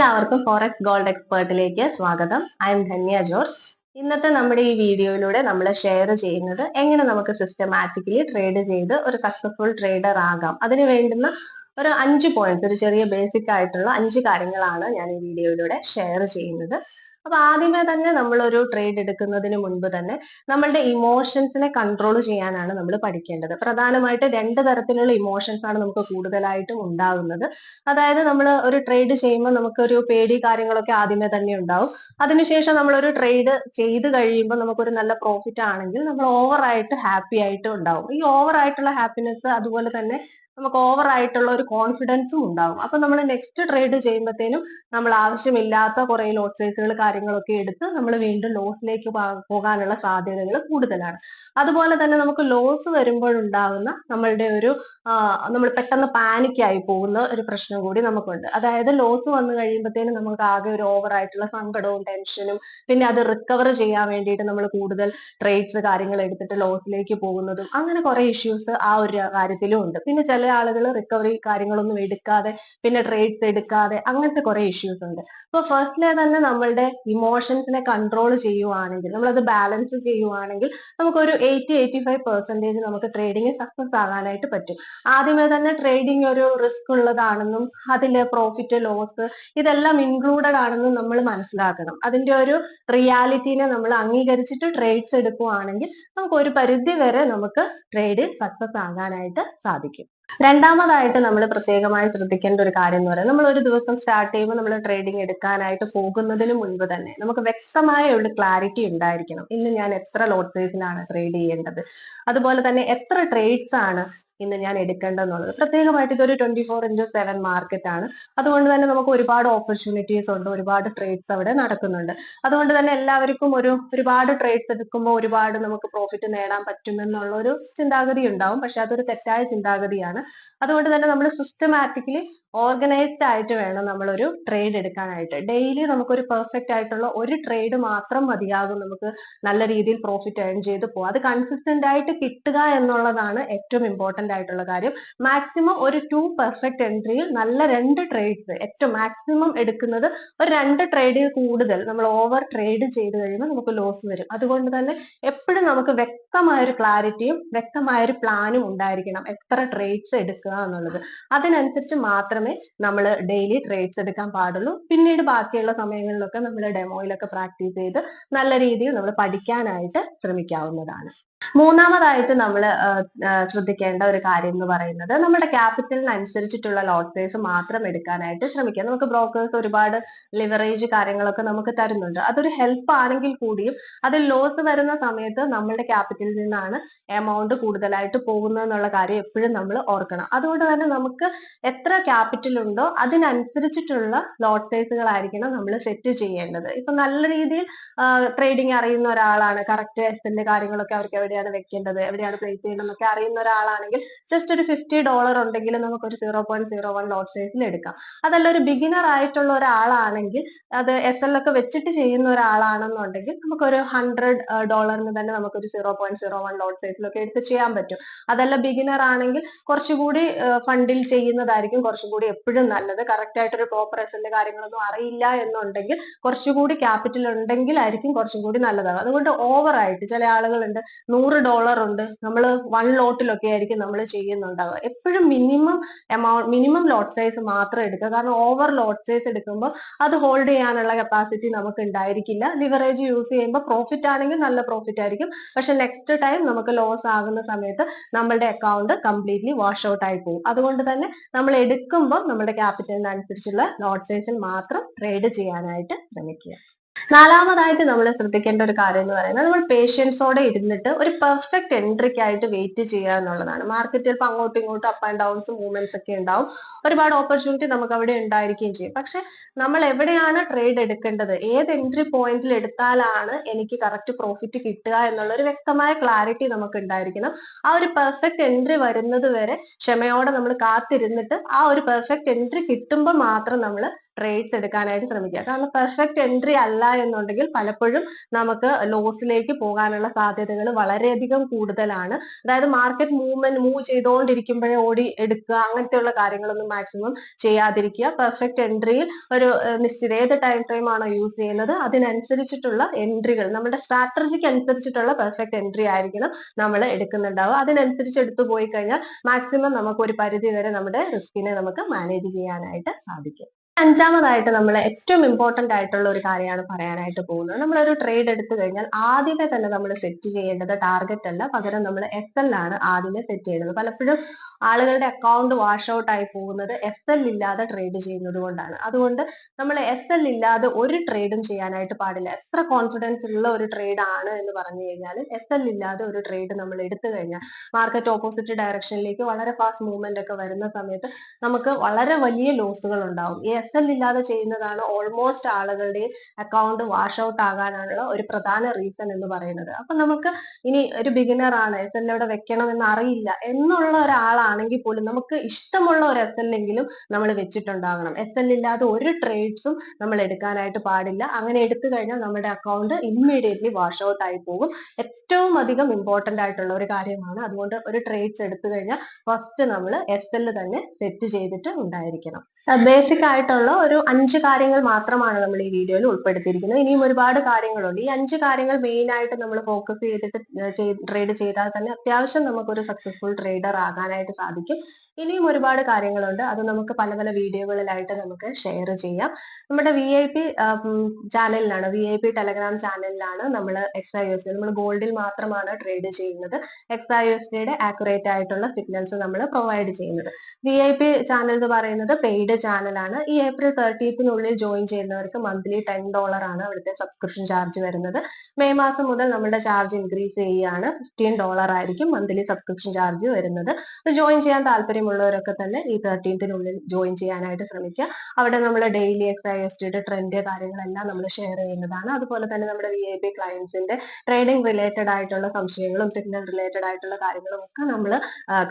എല്ലാവർക്കും forex gold എക്സ്പേർട്ടിലേക്ക് സ്വാഗതം. I'm Dhanya George. ഇന്നത്തെ നമ്മുടെ ഈ വീഡിയോയിലൂടെ നമ്മൾ ഷെയർ ചെയ്യുന്നത് എങ്ങനെ നമുക്ക് സിസ്റ്റമാറ്റിക്കലി ട്രേഡ് ചെയ്ത് ഒരു സക്സസ്ഫുൾ ട്രേഡർ ആകാം. അതിന് വേണ്ടുന്ന ഒരു അഞ്ച് പോയിന്റ്സ് ഒരു ചെറിയ ബേസിക് ആയിട്ടുള്ള അഞ്ച് കാര്യങ്ങളാണ് ഞാൻ ഈ വീഡിയോയിലൂടെ ഷെയർ ചെയ്യുന്നത്. അപ്പൊ ആദ്യമേ തന്നെ നമ്മൾ ഒരു ട്രേഡ് എടുക്കുന്നതിന് മുൻപ് തന്നെ നമ്മളുടെ ഇമോഷൻസിനെ കൺട്രോൾ ചെയ്യാനാണ് നമ്മൾ പഠിക്കേണ്ടത്. പ്രധാനമായിട്ട് രണ്ട് തരത്തിലുള്ള ഇമോഷൻസ് ആണ് നമുക്ക് കൂടുതലായിട്ടും ഉണ്ടാകുന്നത് അതായത് നമ്മൾ ഒരു ട്രേഡ് ചെയ്യുമ്പോൾ നമുക്കൊരു പേടി കാര്യങ്ങളൊക്കെ ആദ്യമേ തന്നെ ഉണ്ടാവും. അതിനുശേഷം നമ്മൾ ഒരു ട്രേഡ് ചെയ്ത് കഴിയുമ്പോൾ നമുക്കൊരു നല്ല പ്രോഫിറ്റ് ആണെങ്കിൽ നമ്മൾ ഓവർ ആയിട്ട് ഹാപ്പി ആയിട്ട് ഉണ്ടാവും. ഈ ഓവർ ആയിട്ടുള്ള ഹാപ്പിനെസ് അതുപോലെ തന്നെ നമുക്ക് ഓവർ ആയിട്ടുള്ള ഒരു കോൺഫിഡൻസും ഉണ്ടാവും. അപ്പൊ നമ്മൾ നെക്സ്റ്റ് ട്രേഡ് ചെയ്യുമ്പോഴത്തേനും നമ്മൾ ആവശ്യമില്ലാത്ത കുറെ ലോട്ട് സൈസുകൾ കാര്യങ്ങളൊക്കെ എടുത്ത് നമ്മൾ വീണ്ടും ലോസിലേക്ക് പോകാനുള്ള സാധ്യതകൾ കൂടുതലാണ്. അതുപോലെ തന്നെ നമുക്ക് ലോസ് വരുമ്പോഴുണ്ടാകുന്ന നമ്മളുടെ ഒരു നമ്മൾ പെട്ടെന്ന് പാനിക് ആയി പോകുന്ന ഒരു പ്രശ്നം കൂടി നമുക്കുണ്ട്. അതായത് ലോസ് വന്നു കഴിയുമ്പോഴത്തേനും നമുക്ക് ആകെ ഒരു ഓവർ ആയിട്ടുള്ള സങ്കടവും ടെൻഷനും പിന്നെ അത് റിക്കവർ ചെയ്യാൻ വേണ്ടിയിട്ട് നമ്മൾ കൂടുതൽ ട്രേഡ്സ് കാര്യങ്ങൾ എടുത്തിട്ട് ലോസിലേക്ക് പോകുന്നതും അങ്ങനെ കുറെ ഇഷ്യൂസ് ആ ഒരു കാര്യത്തിലും ഉണ്ട്. പിന്നെ ചില ആളുകൾ റിക്കവറി കാര്യങ്ങളൊന്നും എടുക്കാതെ പിന്നെ ട്രേഡ്സ് എടുക്കാതെ അങ്ങനത്തെ കുറെ ഇഷ്യൂസ് ഉണ്ട്. അപ്പൊ ഫസ്റ്റിലെ തന്നെ നമ്മളുടെ ഇമോഷൻസിനെ കൺട്രോൾ ചെയ്യുവാണെങ്കിൽ നമ്മളത് ബാലൻസ് ചെയ്യുവാണെങ്കിൽ നമുക്കൊരു എയ്റ്റി എയ്റ്റി ഫൈവ് പെർസെന്റേജ് നമുക്ക് ട്രേഡിംഗ് സക്സസ് ആകാനായിട്ട് പറ്റും. ആദ്യമേ തന്നെ ട്രേഡിംഗ് ഒരു റിസ്ക് ഉള്ളതാണെന്നും അതിൽ പ്രോഫിറ്റ് ലോസ് ഇതെല്ലാം ഇൻക്ലൂഡഡ് ആണെന്നും നമ്മൾ മനസ്സിലാക്കണം. അതിന്റെ ഒരു റിയാലിറ്റീനെ നമ്മൾ അംഗീകരിച്ചിട്ട് ട്രേഡ്സ് എടുക്കുവാണെങ്കിൽ നമുക്ക് ഒരു പരിധി വരെ നമുക്ക് ട്രേഡ് സക്സസ് ആകാനായിട്ട് സാധിക്കും. രണ്ടാമതായിട്ട് നമ്മൾ പ്രത്യേകമായി ശ്രദ്ധിക്കേണ്ട ഒരു കാര്യം എന്ന് പറയുന്നത് നമ്മൾ ഒരു ദിവസം സ്റ്റാർട്ട് ചെയ്യുമ്പോൾ നമ്മൾ ട്രേഡിംഗ് എടുക്കാനായിട്ട് പോകുന്നതിന് മുൻപ് തന്നെ നമുക്ക് വ്യക്തമായ ഒരു ക്ലാരിറ്റി ഉണ്ടായിരിക്കണം. ഇന്ന് ഞാൻ എത്ര ലോട്ട് സൈസിലാണ് ട്രേഡ് ചെയ്യേണ്ടത്. അതുപോലെ തന്നെ എത്ര ട്രേഡ്സ് ആണ് ഇന്ന് ഞാൻ എടുക്കേണ്ടതെന്നുള്ളത്. പ്രത്യേകമായിട്ട് ഇതൊരു twenty four into seven market ആണ്. അതുകൊണ്ട് തന്നെ നമുക്ക് ഒരുപാട് ഓപ്പർച്യൂണിറ്റീസ് ഉണ്ട്. ഒരുപാട് ട്രേഡ്സ് അവിടെ നടക്കുന്നുണ്ട്. അതുകൊണ്ട് തന്നെ എല്ലാവർക്കും ഒരു ഒരുപാട് ട്രേഡ്സ് എടുക്കുമ്പോൾ ഒരുപാട് നമുക്ക് പ്രോഫിറ്റ് നേടാൻ പറ്റുമെന്നുള്ള ഒരു ചിന്താഗതി ഉണ്ടാവും. പക്ഷെ അതൊരു തെറ്റായ ചിന്താഗതിയാണ്. അതുകൊണ്ട് തന്നെ നമ്മൾ സിസ്റ്റമാറ്റിക്കലി ഓർഗനൈസ്ഡ് ആയിട്ട് വേണം നമ്മളൊരു ട്രേഡ് എടുക്കാനായിട്ട്. ഡെയിലി നമുക്കൊരു പെർഫെക്റ്റ് ആയിട്ടുള്ള ഒരു ട്രേഡ് മാത്രം മതിയാകും നമുക്ക് നല്ല രീതിയിൽ പ്രോഫിറ്റ് ഏൺ ചെയ്ത് പോകാം അത് കൺസിസ്റ്റന്റ് ആയിട്ട് കിട്ടുക എന്നുള്ളതാണ് ഏറ്റവും ഇമ്പോർട്ടന്റ് ആയിട്ടുള്ള കാര്യം. മാക്സിമം ഒരു ടു പെർഫെക്റ്റ് എൻട്രിയിൽ നല്ല രണ്ട് ട്രേഡ്സ് ഏറ്റവും മാക്സിമം എടുക്കുന്നത് ഒരു രണ്ട് ട്രേഡിൽ കൂടുതൽ നമ്മൾ ഓവർ ട്രേഡ് ചെയ്ത് കഴിയുമ്പോൾ നമുക്ക് ലോസ് വരും. അതുകൊണ്ട് തന്നെ എപ്പോഴും നമുക്ക് വ്യക്തമായ ഒരു ക്ലാരിറ്റിയും വ്യക്തമായ ഒരു പ്ലാനും ഉണ്ടായിരിക്കണം എത്ര ട്രേഡ്സ് എടുക്കുക എന്നുള്ളത്. അതിനനുസരിച്ച് മാത്രമേ നമ്മൾ ഡെയിലി ട്രേഡ്സ് എടുക്കാൻ പാടുള്ളൂ. പിന്നീട് ബാക്കിയുള്ള സമയങ്ങളിലൊക്കെ നമ്മൾ ഡെമോയിലൊക്കെ പ്രാക്ടീസ് ചെയ്ത് നല്ല രീതിയിൽ നമ്മൾ പഠിക്കാനായിട്ട് ശ്രമിക്കാവുന്നതാണ്. മൂന്നാമതായിട്ട് നമ്മൾ ശ്രദ്ധിക്കേണ്ട ഒരു കാര്യം എന്ന് പറയുന്നത് നമ്മുടെ ക്യാപിറ്റലിനനുസരിച്ചിട്ടുള്ള ലോട്ട് സൈസ് മാത്രം എടുക്കാനായിട്ട് ശ്രമിക്കുക. നമുക്ക് ബ്രോക്കേഴ്സ് ഒരുപാട് ലിവറേജ് കാര്യങ്ങളൊക്കെ നമുക്ക് തരുന്നുണ്ട്. അതൊരു ഹെൽപ്പ് ആണെങ്കിൽ കൂടിയും അത് ലോസ് വരുന്ന സമയത്ത് നമ്മളുടെ ക്യാപിറ്റലിൽ നിന്നാണ് എമൗണ്ട് കൂടുതലായിട്ട് പോകുന്നത് എന്നുള്ള കാര്യം എപ്പോഴും നമ്മൾ ഓർക്കണം. അതുകൊണ്ട് തന്നെ നമുക്ക് എത്ര ക്യാപിറ്റൽ ഉണ്ടോ അതിനനുസരിച്ചിട്ടുള്ള ലോട്ട് സൈസുകളായിരിക്കണം നമ്മൾ സെറ്റ് ചെയ്യേണ്ടത്. ഇപ്പൊ നല്ല രീതിയിൽ ട്രേഡിംഗ് അറിയുന്ന ഒരാളാണ്. കറക്റ്റ് എസ് കാര്യങ്ങളൊക്കെ അവർക്ക് എവിടെയാണ് വെക്കേണ്ടത് എവിടെയാണ് പ്ലേസ് ചെയ്യേണ്ടത് എന്നൊക്കെ അറിയുന്ന ഒരാളാണെങ്കിൽ ജസ്റ്റ് ഒരു ഫിഫ്റ്റി ഡോളർ ഉണ്ടെങ്കിൽ നമുക്ക് ഒരു zero point zero one lot സൈസിൽ എടുക്കാം. അതല്ല ഒരു ബിഗിനർ ആയിട്ടുള്ള ഒരാളാണെങ്കിൽ അത് എസ് എൽ ഒക്കെ വെച്ചിട്ട് ചെയ്യുന്ന ഒരാളാണെന്നുണ്ടെങ്കിൽ നമുക്ക് ഒരു ഹൺഡ്രഡ് ഡോളറിന് തന്നെ നമുക്ക് ഒരു zero point zero one lot സൈസിലൊക്കെ എടുത്ത് ചെയ്യാൻ പറ്റും. അതല്ല ബിഗിനർ ആണെങ്കിൽ കുറച്ചുകൂടി ഫണ്ടിൽ ചെയ്യുന്നതായിരിക്കും കുറച്ചുകൂടി എപ്പോഴും നല്ലത്. കറക്റ്റ് ആയിട്ട് ഒരു പ്രോപ്പർ എസ് എൽ കാര്യങ്ങളൊന്നും അറിയില്ല എന്നുണ്ടെങ്കിൽ കുറച്ചുകൂടി ക്യാപിറ്റൽ ഉണ്ടെങ്കിൽ ആയിരിക്കും കുറച്ചും കൂടി നല്ലതാണ്. അതുകൊണ്ട് ഓവർ ആയിട്ട് ചില ആളുകളുണ്ട് നൂറ് ഡോളർ ഉണ്ട് നമ്മൾ വൺ ലോട്ടിലൊക്കെ ആയിരിക്കും നമ്മൾ ചെയ്യുന്നുണ്ടാവുക. എപ്പോഴും minimum amount minimum lot size മാത്രം എടുക്കുക. കാരണം ഓവർ ലോട്ട് സൈസ് എടുക്കുമ്പോൾ അത് ഹോൾഡ് ചെയ്യാനുള്ള കപ്പാസിറ്റി നമുക്ക് ഉണ്ടായിരിക്കില്ല ലിവറേജ് യൂസ് ചെയ്യുമ്പോൾ പ്രോഫിറ്റ് ആണെങ്കിൽ നല്ല പ്രോഫിറ്റ് ആയിരിക്കും. പക്ഷെ നെക്സ്റ്റ് ടൈം നമുക്ക് ലോസ് ആകുന്ന സമയത്ത് നമ്മളുടെ അക്കൗണ്ട് കംപ്ലീറ്റ്ലി വാഷ് ഔട്ട് ആയി പോകും. അതുകൊണ്ട് തന്നെ നമ്മൾ എടുക്കുമ്പോൾ നമ്മുടെ ക്യാപിറ്റലിനനുസരിച്ചുള്ള ലോട്ട് സൈസിൽ മാത്രം ട്രേഡ് ചെയ്യാനായിട്ട് ശ്രമിക്കുക. നാലാമതായിട്ട് നമ്മൾ ശ്രദ്ധിക്കേണ്ട ഒരു കാര്യം എന്ന് പറയുന്നത് നമ്മൾ പേഷ്യൻസോടെ ഇരുന്നിട്ട് ഒരു പെർഫെക്റ്റ് എൻട്രിക്കായിട്ട് വെയിറ്റ് ചെയ്യുക എന്നുള്ളതാണ്. മാർക്കറ്റിൽ ചിലപ്പോൾ അങ്ങോട്ടും ഇങ്ങോട്ടും അപ്പ് ആൻഡ് ഡൗൺസ് മൂവ്മെന്റ്സ് ഒക്കെ ഉണ്ടാവും. ഒരുപാട് ഓപ്പർച്യൂണിറ്റി നമുക്ക് അവിടെ ഉണ്ടായിരിക്കുകയും ചെയ്യും. പക്ഷെ നമ്മൾ എവിടെയാണ് ട്രേഡ് എടുക്കേണ്ടത്? ഏത് എൻട്രി പോയിന്റിൽ എടുത്താലാണ് എനിക്ക് കറക്റ്റ് പ്രോഫിറ്റ് കിട്ടുക എന്നുള്ള ഒരു വ്യക്തമായ ക്ലാരിറ്റി നമുക്ക് ഉണ്ടായിരിക്കണം. ആ ഒരു പെർഫെക്റ്റ് എൻട്രി വരുന്നത് വരെ ക്ഷമയോടെ നമ്മൾ കാത്തിരുന്നിട്ട് ആ ഒരു പെർഫെക്റ്റ് എൻട്രി കിട്ടുമ്പോൾ മാത്രം നമ്മൾ ട്രേഡ്സ് എടുക്കാനായിട്ട് ശ്രമിക്കുക. കാരണം പെർഫെക്റ്റ് എൻട്രി അല്ല എന്നുണ്ടെങ്കിൽ പലപ്പോഴും നമുക്ക് ലോസിലേക്ക് പോകാനുള്ള സാധ്യതകൾ വളരെയധികം കൂടുതലാണ്. അതായത് മാർക്കറ്റ് മൂവ്മെന്റ് മൂവ് ചെയ്തുകൊണ്ടിരിക്കുമ്പോഴേ ഓടി എടുക്കുക അങ്ങനത്തെയുള്ള കാര്യങ്ങളൊന്നും മാക്സിമം ചെയ്യാതിരിക്കുക. പെർഫെക്റ്റ് എൻട്രിയിൽ ഒരു നിശ്ചിത ഏത് ടൈം ഫ്രെയിം ആണോ യൂസ് ചെയ്യുന്നത് അതിനനുസരിച്ചിട്ടുള്ള എൻട്രികൾ നമ്മുടെ സ്ട്രാറ്റജിക്ക് അനുസരിച്ചിട്ടുള്ള പെർഫെക്റ്റ് എൻട്രി ആയിരിക്കണം നമ്മൾ എടുക്കുന്നുണ്ടാവുക. അതിനനുസരിച്ച് എടുത്തു പോയി കഴിഞ്ഞാൽ മാക്സിമം നമുക്ക് ഒരു പരിധി വരെ നമ്മുടെ റിസ്കിനെ നമുക്ക് മാനേജ് ചെയ്യാനായിട്ട് സാധിക്കും. അഞ്ചാമതായിട്ട് നമ്മൾ ഏറ്റവും ഇമ്പോർട്ടന്റ് ആയിട്ടുള്ള ഒരു കാര്യമാണ് പറയാനായിട്ട് പോകുന്നത്. നമ്മൾ ഒരു ട്രേഡ് എടുത്തു കഴിഞ്ഞാൽ ആദ്യമേ തന്നെ നമ്മൾ സെറ്റ് ചെയ്യേണ്ടത് ടാർഗറ്റ് അല്ല. പകരം നമ്മൾ എസ് എൽ ആണ് ആദ്യമേ സെറ്റ് ചെയ്യുന്നത് പലപ്പോഴും ആളുകളുടെ അക്കൗണ്ട് വാഷ് ഔട്ട് ആയി പോകുന്നത് എസ് എൽ ഇല്ലാതെ ട്രേഡ് ചെയ്യുന്നത് കൊണ്ടാണ്. അതുകൊണ്ട് നമ്മൾ എസ് എൽ ഇല്ലാതെ ഒരു ട്രേഡും ചെയ്യാനായിട്ട് പാടില്ല. എത്ര കോൺഫിഡൻസ് ഉള്ള ഒരു ട്രേഡ് ആണ് എന്ന് പറഞ്ഞു കഴിഞ്ഞാൽ എസ് എൽ ഇല്ലാതെ ഒരു ട്രേഡ് നമ്മൾ എടുത്തു കഴിഞ്ഞാൽ മാർക്കറ്റ് ഓപ്പോസിറ്റ് ഡയറക്ഷനിലേക്ക് വളരെ ഫാസ്റ്റ് മൂവ്മെന്റ് ഒക്കെ വരുന്ന സമയത്ത് നമുക്ക് വളരെ വലിയ ലോസുകൾ ഉണ്ടാവും. ഈ എസ് ഇല്ലാതെ ചെയ്യുന്നതാണ് ഓൾമോസ്റ്റ് ആളുകളുടെ അക്കൗണ്ട് വാഷ് ഔട്ട് ആകാനുള്ള ഒരു പ്രധാന റീസൺ എന്ന് പറയുന്നത്. അപ്പൊ നമുക്ക് ഇനി ഒരു ബിഗിനർ ആണ് എസ് എൽ എവിടെ വെക്കണം എന്ന് അറിയില്ല എന്നുള്ള ഒരാളാണെങ്കിൽ പോലും നമുക്ക് ഇഷ്ടമുള്ള ഒരു എസ് എങ്കിലും നമ്മൾ വെച്ചിട്ടുണ്ടാകണം. എസ് എൽ ഇല്ലാതെ ഒരു ട്രേഡ്സും നമ്മൾ എടുക്കാനായിട്ട് പാടില്ല. അങ്ങനെ എടുത്തു കഴിഞ്ഞാൽ നമ്മുടെ അക്കൗണ്ട് ഇമ്മീഡിയറ്റ്ലി വാഷ് ഔട്ട് ആയി പോകും. ഏറ്റവും അധികം ഇമ്പോർട്ടന്റ് ആയിട്ടുള്ള ഒരു കാര്യമാണ് അതുകൊണ്ട് ഒരു ട്രേഡ്സ് എടുത്തു കഴിഞ്ഞാൽ ഫസ്റ്റ് നമ്മൾ എസ് എൽ തന്നെ സെറ്റ് ചെയ്തിട്ട് ഉണ്ടായിരിക്കണം. ബേസിക് ആയിട്ടുള്ള ഒരു അഞ്ച് കാര്യങ്ങൾ മാത്രമാണ് നമ്മൾ ഈ വീഡിയോയിൽ ഉൾപ്പെടുത്തിയിരിക്കുന്നത്. ഇനിയും ഒരുപാട് കാര്യങ്ങളുണ്ട്. ഈ അഞ്ച് കാര്യങ്ങൾ മെയിൻ ആയിട്ട് നമ്മൾ ഫോക്കസ് ചെയ്തിട്ട് ട്രേഡ് ചെയ്താൽ തന്നെ അത്യാവശ്യം നമുക്കൊരു സക്സസ്ഫുൾ ട്രേഡർ ആകാനായിട്ട് സാധിക്കും. ഇനിയും ഒരുപാട് കാര്യങ്ങളുണ്ട്. അത് നമുക്ക് പല പല വീഡിയോകളിലായിട്ട് നമുക്ക് ഷെയർ ചെയ്യാം. നമ്മുടെ വി ഐ പി ചാനലിലാണ് വി ഐ പി ടെലഗ്രാം ചാനലിലാണ് നമ്മൾ എക്സ് ഐ എസ് നമ്മൾ ഗോൾഡിൽ മാത്രമാണ് ട്രേഡ് ചെയ്യുന്നത്. എക്സ് ഐ എസ് സിയുടെ ആക്യുറേറ്റ് ആയിട്ടുള്ള സിഗ്നൽസ് നമ്മൾ പ്രൊവൈഡ് ചെയ്യുന്നത്. വി ഐ പി ചാനൽ എന്ന് പറയുന്നത് പെയ്ഡ് ചാനലാണ് ഈ ഏപ്രിൽ തേർട്ടീത്തിനുള്ളിൽ ജോയിൻ ചെയ്യുന്നവർക്ക് മന്ത്ലി ടെൻ ഡോളർ ആണ് അവിടുത്തെ സബ്സ്ക്രിപ്ഷൻ ചാർജ് വരുന്നത്. മെയ് മാസം മുതൽ നമ്മുടെ ചാർജ് ഇൻക്രീസ് ചെയ്യുകയാണ്. ഫിഫ്റ്റീൻ ഡോളർ ആയിരിക്കും മന്ത്ലി സബ്സ്ക്രിപ്ഷൻ ചാർജ് വരുന്നത്. ജോയിൻ ചെയ്യാൻ താല്പര്യമുള്ളവരൊക്കെ തന്നെ ഈ തേർട്ടീൻത്തിനുള്ളിൽ ജോയിൻ ചെയ്യാനായിട്ട് ശ്രമിക്കുക. അവിടെ നമ്മൾ ഡെയിലി എക്സ് ഐ എസ് ടിയുടെ ട്രെൻഡ് കാര്യങ്ങളെല്ലാം നമ്മൾ ഷെയർ ചെയ്യുന്നതാണ്. അതുപോലെ തന്നെ നമ്മുടെ വി ഐ പി ക്ലയൻസിന്റെ ട്രേഡിംഗ് റിലേറ്റഡ് ആയിട്ടുള്ള സംശയങ്ങളും സിഗ്നൽ റിലേറ്റഡ് ആയിട്ടുള്ള കാര്യങ്ങളും ഒക്കെ നമ്മൾ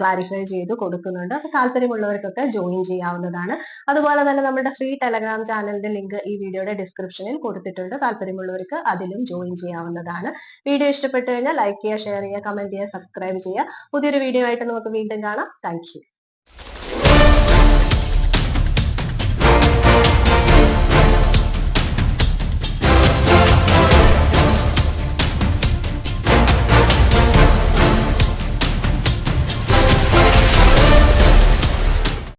ക്ലാരിഫൈ ചെയ്ത് കൊടുക്കുന്നുണ്ട്. അപ്പൊ താല്പര്യമുള്ളവർക്കൊക്കെ ജോയിൻ ചെയ്യാവുന്നതാണ്. അതുപോലെ തന്നെ നമ്മുടെ ഫ്രീ ടെലഗ്രാം ചാനലിന്റെ ലിങ്ക് ഈ വീഡിയോയുടെ ഡിസ്ക്രിപ്ഷനിൽ കൊടുത്തിട്ടുണ്ട്. താല്പര്യമുള്ളവർക്ക് അതിലും ജോയിൻ ചെയ്യാവുന്നതാണ്. വീഡിയോ ഇഷ്ടപ്പെട്ടു കഴിഞ്ഞാൽ ലൈക്ക് ചെയ്യുക ഷെയർ ചെയ്യുക കമന്റ് ചെയ്യുക സബ്സ്ക്രൈബ് ചെയ്യുക. പുതിയൊരു വീഡിയോ ആയിട്ട് നമുക്ക് വീണ്ടും കാണാം. താങ്ക്